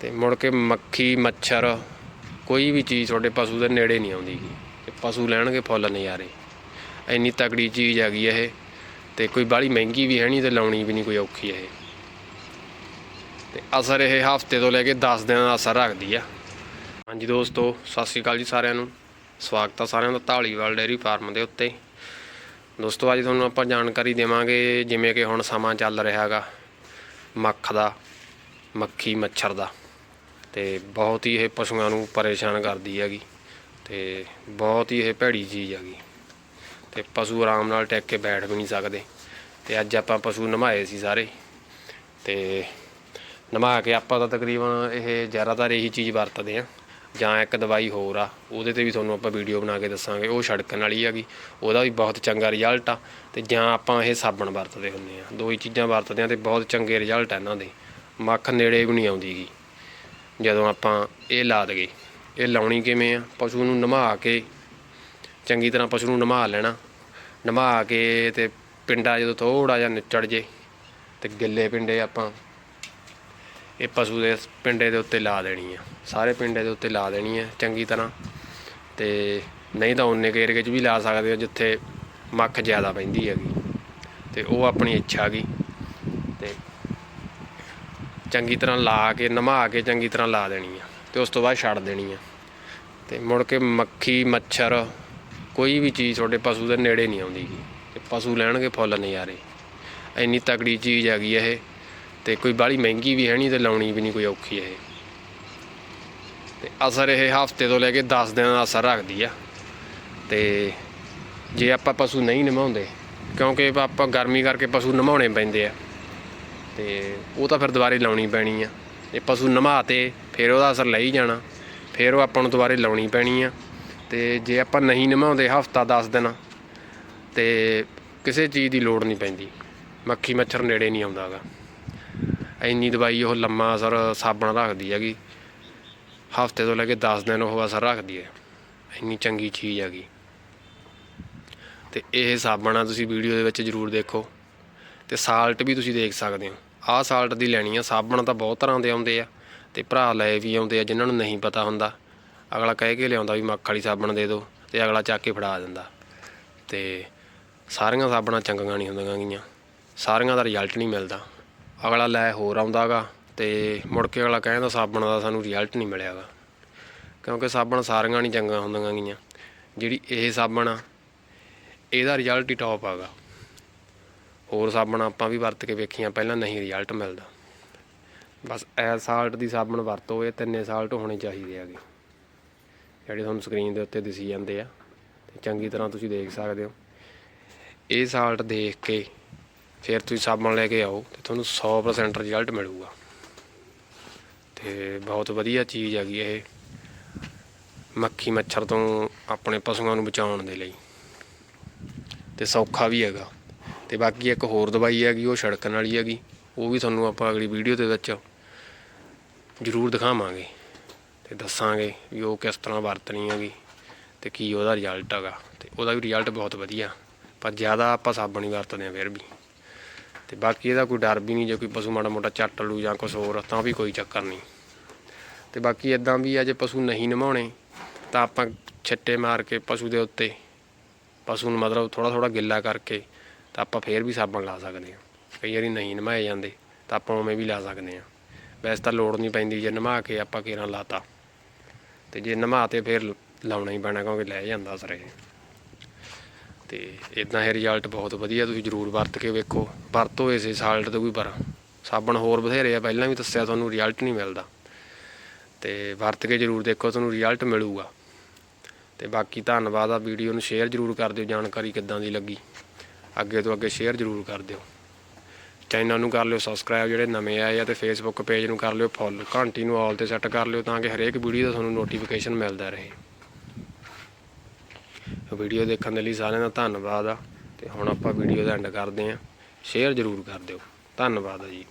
ਤੇ ਮੁੜ ਕੇ ਮੱਖੀ, ਮੱਛਰ, ਕੋਈ ਵੀ ਚੀਜ਼ ਤੁਹਾਡੇ ਪਸ਼ੂ ਦੇ ਨੇੜੇ ਨਹੀਂ ਆਉਂਦੀ ਗੀ। ਤੇ ਪਸ਼ੂ ਲੈਣਗੇ ਫੁੱਲ ਨਜ਼ਾਰੇ। ਇੰਨੀ ਤਕੜੀ ਚੀਜ਼ ਹੈਗੀ ਇਹ, ਤੇ ਕੋਈ ਬਾਹਲੀ ਮਹਿੰਗੀ ਵੀ ਹੈ ਨਹੀਂ ਤੇ ਲਾਉਣੀ ਵੀ ਨਹੀਂ ਕੋਈ ਔਖੀ ਇਹ। ਤੇ ਅਸਰ ਇਹ ਹਫ਼ਤੇ ਤੋਂ ਲੈ ਕੇ 10 ਦਿਨਾਂ ਦਾ ਅਸਰ ਰੱਖਦੀ ਆ। ਹਾਂਜੀ ਦੋਸਤੋ, ਸਤਿ ਸ਼੍ਰੀ ਅਕਾਲ ਜੀ ਸਾਰਿਆਂ ਨੂੰ। ਸਵਾਗਤ ਆ ਸਾਰਿਆਂ ਦਾ ਢਾਲੀਵਾਲ ਡੇਅਰੀ ਫਾਰਮ ਦੇ ਉੱਤੇ। ਦੋਸਤੋ, ਅੱਜ ਤੁਹਾਨੂੰ ਆਪਾਂ ਜਾਣਕਾਰੀ ਦੇਵਾਂਗੇ ਜਿਵੇਂ ਕਿ ਹੁਣ ਸਮਾਂ ਚੱਲ ਰਿਹਾ ਹੈਗਾ ਮੱਖ ਦਾ, ਮੱਖੀ, ਮੱਛਰ ਦਾ। ਤੇ ਬਹੁਤ ਹੀ ਇਹ ਪਸ਼ੂਆਂ ਨੂੰ ਪਰੇਸ਼ਾਨ ਕਰਦੀ ਹੈਗੀ ਤੇ ਬਹੁਤ ਹੀ ਇਹ ਭੈੜੀ ਚੀਜ਼ ਹੈਗੀ। ਤੇ ਪਸ਼ੂ ਆਰਾਮ ਨਾਲ ਟਿਕ ਕੇ ਬੈਠ ਵੀ ਨਹੀਂ ਸਕਦੇ। ਤੇ ਅੱਜ ਆਪਾਂ ਪਸ਼ੂ ਨਮਾਏ ਸੀ ਸਾਰੇ। ਤੇ ਨਮਾ ਕੇ ਆਪਾਂ ਤਾਂ ਤਕਰੀਬਨ ਇਹ ਜ਼ਿਆਦਾਤਰ ਇਹੀ ਚੀਜ਼ ਵਰਤਦੇ ਆ ਜਾਂ ਇੱਕ ਦਵਾਈ ਹੋਰ ਆ, ਉਹਦੇ ਤੇ ਵੀ ਤੁਹਾਨੂੰ ਆਪਾਂ ਵੀਡੀਓ ਬਣਾ ਕੇ ਦੱਸਾਂਗੇ। ਉਹ ਛੜਕਣ ਵਾਲੀ ਹੈਗੀ, ਉਹਦਾ ਵੀ ਬਹੁਤ ਚੰਗਾ ਰਿਜ਼ਲਟ ਆ। ਤੇ ਜਾਂ ਆਪਾਂ ਇਹ ਸਾਬਣ ਵਰਤਦੇ ਹੁੰਦੇ ਆ ਦੋ ਹੀ ਚੀਜ਼ਾਂ ਵਰਤਦੇ ਆ ਤੇ ਬਹੁਤ ਚੰਗੇ ਰਿਜ਼ਲਟ ਆ ਇਹਨਾਂ ਦੇ। ਮੱਖ ਨੇੜੇ ਵੀ ਨਹੀਂ ਆਉਂਦੀ ਗੀ। ਜਦੋਂ ਆਪਾਂ ਇਹ ਲਾ ਦਗੇ ਇਹ ਲਾਉਣੀ ਕਿਵੇਂ ਆ? ਪਸ਼ੂ ਨੂੰ ਨਮਾ ਕੇ, ਚੰਗੀ ਤਰ੍ਹਾਂ ਪਸ਼ੂ ਨੂੰ ਨਮਾ ਲੈਣਾ। ਨਮਾ ਕੇ ਤੇ ਪਿੰਡਾ ਜਦੋਂ ਥੋੜਾ ਜਿਹਾ ਨਿਚੜ ਜੇ ਤੇ ਗਿੱਲੇ ਪਿੰਡੇ ਆਪਾਂ ਇਹ ਪਸ਼ੂ ਦੇ ਪਿੰਡੇ ਦੇ ਉੱਤੇ ਲਾ ਦੇਣੀ ਆ। ਸਾਰੇ ਪਿੰਡੇ ਦੇ ਉੱਤੇ ਲਾ ਦੇਣੀ ਆ ਚੰਗੀ ਤਰ੍ਹਾਂ। ਤੇ ਨਹੀਂ ਤਾਂ ਉਹਨੇ ਕੇ ਏਰੀਏ 'ਚ ਵੀ ਲਾ ਸਕਦੇ ਹੋ ਜਿੱਥੇ ਮੱਖ ਜ਼ਿਆਦਾ ਪੈਂਦੀ ਹੈਗੀ। ਤੇ ਉਹ ਆਪਣੀ ਇੱਛਾ ਗਈ। ਚੰਗੀ ਤਰ੍ਹਾਂ ਲਾ ਕੇ, ਨਮਾ ਕੇ ਚੰਗੀ ਤਰ੍ਹਾਂ ਲਾ ਦੇਣੀ ਆ ਤੇ ਉਸ ਤੋਂ ਬਾਅਦ ਛੱਡ ਦੇਣੀ ਆ। ਤੇ ਮੁੜ ਕੇ ਮੱਖੀ, ਮੱਛਰ ਕੋਈ ਵੀ ਚੀਜ਼ ਤੁਹਾਡੇ ਪਸ਼ੂ ਦੇ ਨੇੜੇ ਨਹੀਂ ਆਉਂਦੀ ਤੇ ਪਸ਼ੂ ਲੈਣਗੇ ਫੁੱਲ ਨਜ਼ਾਰੇ। ਇੰਨੀ ਤਕੜੀ ਚੀਜ਼ ਹੈਗੀ ਇਹ ਤੇ ਕੋਈ ਬਾਹਲੀ ਮਹਿੰਗੀ ਵੀ ਹੈ ਨਹੀਂ ਤੇ ਲਾਉਣੀ ਵੀ ਨਹੀਂ ਕੋਈ ਔਖੀ ਇਹ। ਤੇ ਅਸਰ ਇਹ ਹਫ਼ਤੇ ਤੋਂ ਲੈ ਕੇ 10 ਦਿਨਾਂ ਦਾ ਅਸਰ ਰੱਖਦੀ ਆ। ਤੇ ਜੇ ਆਪਾਂ ਪਸ਼ੂ ਨਹੀਂ ਨਿਭਾਉਂਦੇ ਕਿਉਂਕਿ ਆਪਾਂ ਗਰਮੀ ਕਰਕੇ ਪਸ਼ੂ ਨਿਭਾਉਣੇ ਪੈਂਦੇ ਆ। ਤੇ ਉਹ ਤਾਂ ਫਿਰ ਦੁਬਾਰੇ ਲਾਉਣੀ ਪੈਣੀ ਆ। ਇਹ ਪਸ਼ੂ ਨਮਾ ਫਿਰ ਉਹਦਾ ਅਸਰ ਲਈ ਜਾਣਾ। ਫਿਰ ਉਹ ਆਪਾਂ ਨੂੰ ਦੁਬਾਰੇ ਲਾਉਣੀ ਪੈਣੀ ਆ। ਤੇ ਜੇ ਆਪਾਂ ਨਹੀਂ ਨਿਭਾਉਂਦੇ ਹਫਤਾ 10 ਦਿਨ, ਤੇ ਕਿਸੇ ਚੀਜ਼ ਦੀ ਲੋੜ ਨਹੀਂ ਪੈਂਦੀ। ਮੱਖੀ ਮੱਛਰ ਨੇੜੇ ਨਹੀਂ ਆਉਂਦਾਗਾ। ਇੰਨੀ ਦਵਾਈ ਉਹ ਲੰਮਾ ਅਸਰ ਸਾਬਣ ਰੱਖਦੀ ਹੈਗੀ। ਹਫ਼ਤੇ ਤੋਂ ਲੈ ਕੇ 10 ਦਿਨ ਉਹ ਅਸਰ ਰੱਖਦੀ ਹੈ। ਇੰਨੀ ਚੰਗੀ ਚੀਜ਼ ਹੈਗੀ। ਤੇ ਇਹ ਸਾਬਣ ਆ, ਤੁਸੀਂ ਵੀਡੀਓ ਦੇ ਵਿੱਚ ਜ਼ਰੂਰ ਦੇਖੋ। ਤੇ ਸਾਲਟ ਵੀ ਤੁਸੀਂ ਦੇਖ ਸਕਦੇ ਹੋ। ਆਹ ਸਾਲਟ ਦੀ ਲੈਣੀ ਆ, ਸਾਬਣ ਤਾਂ ਬਹੁਤ ਤਰ੍ਹਾਂ ਦੇ ਆਉਂਦੇ ਆ ਤੇ ਭਰਾ ਲੈ ਵੀ ਆਉਂਦੇ ਆ ਜਿਨ੍ਹਾਂ ਨੂੰ ਨਹੀਂ ਪਤਾ ਹੁੰਦਾ। ਅਗਲਾ ਕਹਿ ਕੇ ਲਿਆਉਂਦਾ ਵੀ ਮੱਖ ਵਾਲੀ ਸਾਬਣ ਦੇ ਦਿਓ ਤੇ ਅਗਲਾ ਚੱਕ ਕੇ ਫੜਾ ਦਿੰਦਾ। ਤੇ ਸਾਰੀਆਂ ਸਾਬਣਾਂ ਚੰਗੀਆਂ ਨਹੀਂ ਹੁੰਦੀਆਂ ਗੀਆਂ, ਸਾਰੀਆਂ ਦਾ ਰਿਜ਼ਲਟ ਨਹੀਂ ਮਿਲਦਾ। ਅਗਲਾ ਲੈ ਹੋਰ ਆਉਂਦਾਗਾ ਤੇ ਮੁੜ ਕੇ ਅਗਲਾ ਕਹਿੰਦਾ ਸਾਬਣ ਦਾ ਸਾਨੂੰ ਰਿਜ਼ਲਟ ਨਹੀਂ ਮਿਲਿਆਗਾ ਕਿਉਂਕਿ ਸਾਬਣ ਸਾਰੀਆਂ ਨਹੀਂ ਚੰਗੀਆਂ ਹੁੰਦੀਆਂ ਗੀਆਂ। ਜਿਹੜੀ ਇਹ ਸਾਬਣ ਆ, ਇਹਦਾ ਰਿਜ਼ਲਟ ਹੀ ਟੌਪ ਆਗਾ ਹੋਰ ਸਾਬਣ ਆਪਾਂ ਵੀ ਵਰਤ ਕੇ ਵੇਖੀਆਂ, ਪਹਿਲਾਂ ਨਹੀਂ ਰਿਜ਼ਲਟ ਮਿਲਦਾ। ਬਸ ਐ ਸਾਲਟ ਦੀ ਸਾਬਣ ਵਰਤੋ, ਇਹ ਤਿੰਨੇ ਸਾਲਟ ਹੋਣੇ ਚਾਹੀਦੇ ਹੈਗੇ। ਜਿਹੜੇ ਤੁਹਾਨੂੰ ਸਕਰੀਨ ਦੇ ਉੱਤੇ ਦਿਸੀ ਜਾਂਦੇ ਆ, ਤੇ ਚੰਗੀ ਤਰ੍ਹਾਂ ਤੁਸੀਂ ਦੇਖ ਸਕਦੇ ਹੋ। ਇਹ ਸਾਲਟ ਦੇਖ ਕੇ ਫਿਰ ਤੁਸੀਂ ਸਾਬਣ ਲੈ ਕੇ ਆਓ, ਤੇ ਤੁਹਾਨੂੰ 100% ਰਿਜ਼ਲਟ ਮਿਲੂਗਾ। ਤੇ ਬਹੁਤ ਵਧੀਆ ਚੀਜ਼ ਹੈਗੀ ਇਹ, ਮੱਖੀ ਮੱਛਰ ਤੋਂ ਆਪਣੇ ਪਸ਼ੂਆਂ ਨੂੰ ਬਚਾਉਣ ਦੇ ਲਈ। ਤੇ ਸੌਖਾ ਵੀ ਹੈਗਾ। ਤੇ ਬਾਕੀ ਇੱਕ ਹੋਰ ਦਵਾਈ ਹੈਗੀ, ਉਹ ਛੜਕਣ ਵਾਲੀ ਹੈਗੀ। ਉਹ ਵੀ ਤੁਹਾਨੂੰ ਆਪਾਂ ਅਗਲੀ ਵੀਡੀਓ ਦੇ ਵਿੱਚ ਜ਼ਰੂਰ ਦਿਖਾਵਾਂਗੇ ਤੇ ਦੱਸਾਂਗੇ ਵੀ ਉਹ ਕਿਸ ਤਰ੍ਹਾਂ ਵਰਤਣੀ ਹੈਗੀ ਤੇ ਕੀ ਉਹਦਾ ਰਿਜ਼ਲਟ ਹੈਗਾ। ਤੇ ਉਹਦਾ ਵੀ ਰਿਜ਼ਲਟ ਬਹੁਤ ਵਧੀਆ, ਪਰ ਜ਼ਿਆਦਾ ਆਪਾਂ ਸਾਬਣ ਹੀ ਵਰਤਦੇ ਆ ਫਿਰ ਵੀ। ਤੇ ਬਾਕੀ ਇਹਦਾ ਕੋਈ ਡਰ ਵੀ ਨਹੀਂ, ਜੇ ਕੋਈ ਪਸ਼ੂ ਮਾੜਾ ਮੋਟਾ ਚੱਟ ਲੂ ਜਾਂ ਕੁਝ ਹੋਰ, ਤਾਂ ਵੀ ਕੋਈ ਚੱਕਰ ਨਹੀਂ। ਤੇ ਬਾਕੀ ਇਦਾਂ ਵੀ ਆ, ਜੇ ਪਸ਼ੂ ਨਹੀਂ ਨਮਾਉਣੇ, ਤਾਂ ਆਪਾਂ ਛੱਟੇ ਮਾਰ ਕੇ ਪਸ਼ੂ ਦੇ ਉੱਤੇ, ਪਸ਼ੂ ਨੂੰ ਮਤਲਬ ਥੋੜਾ ਥੋੜਾ ਗਿੱਲਾ ਕਰਕੇ ਤਾਂ ਆਪਾਂ ਫੇਰ ਵੀ ਸਾਬਣ ਲਾ ਸਕਦੇ ਹਾਂ। ਕਈ ਵਾਰੀ ਨਹੀਂ ਨਮਾਏ ਜਾਂਦੇ, ਤਾਂ ਆਪਾਂ ਉਵੇਂ ਵੀ ਲਾ ਸਕਦੇ ਹਾਂ। ਵੈਸੇ ਤਾਂ ਲੋੜ ਨਹੀਂ ਪੈਂਦੀ ਜੇ ਨਮਾ ਕੇ ਆਪਾਂ ਕੇਰਾਂ ਲਾਤਾ। ਤੇ ਜੇ ਨਮਾ ਤੇ ਫੇਰ ਲਾਉਣਾ ਹੀ ਪੈਣਾ ਕਿਉਂਕਿ ਲੈ ਜਾਂਦਾ ਅਸਰ ਇਹ ਤੇ ਇਦਾਂ ਇਹ ਰਿਜ਼ਲਟ ਬਹੁਤ ਵਧੀਆ, ਤੁਸੀਂ ਜਰੂਰ ਵਰਤ ਕੇ ਵੇਖੋ। ਵਰਤੋ ਇਸੇ ਸਾਲਟ ਤੋਂ ਵੀ ਪਰ। ਸਾਬਣ ਹੋਰ ਬਥੇਰੇ ਆ, ਪਹਿਲਾਂ ਵੀ ਦੱਸਿਆ ਤੁਹਾਨੂੰ ਰਿਜ਼ਲਟ ਨਹੀਂ ਮਿਲਦਾ। ਤੇ ਵਰਤ ਕੇ ਜਰੂਰ ਦੇਖੋ, ਤੁਹਾਨੂੰ ਰਿਜ਼ਲਟ ਮਿਲੂਗਾ। ਤੇ ਬਾਕੀ ਧੰਨਵਾਦ ਆ, ਵੀਡੀਓ ਨੂੰ ਸ਼ੇਅਰ ਜਰੂਰ ਕਰ ਦਿਓ, ਜਾਣਕਾਰੀ ਕਿੱਦਾਂ ਦੀ ਲੱਗੀ। ਅੱਗੇ ਤੋਂ ਅੱਗੇ ਸ਼ੇਅਰ ਜਰੂਰ ਕਰ ਦਿਓ। ਚੈਨਲ ਨੂੰ ਕਰ ਲਿਓ ਸਬਸਕ੍ਰਾਈਬ ਜਿਹੜੇ ਨਵੇਂ ਆਏ ਆ ਤੇ ਫੇਸਬੁੱਕ ਪੇਜ ਨੂੰ ਕਰ ਲਿਓ ਫੋਲੋ ਘੰਟੀ ਨੂੰ ਆਲ ਤੇ ਸੈੱਟ ਕਰ ਲਿਓ ਤਾਂ ਕਿ ਹਰੇਕ ਵੀਡੀਓ ਦਾ ਤੁਹਾਨੂੰ ਨੋਟੀਫਿਕੇਸ਼ਨ ਮਿਲਦਾ ਰਹੇ। ਵੀਡੀਓ ਦੇਖਣ ਦੇ ਲਈ ਸਾਰਿਆਂ ਦਾ ਧੰਨਵਾਦ ਆ ਤੇ ਹੁਣ ਆਪਾਂ ਵੀਡੀਓ ਦਾ ਐਂਡ ਕਰਦੇ ਆਂ ਸ਼ੇਅਰ ਜਰੂਰ ਕਰ ਦਿਓ। ਧੰਨਵਾਦ ਆ ਜੀ।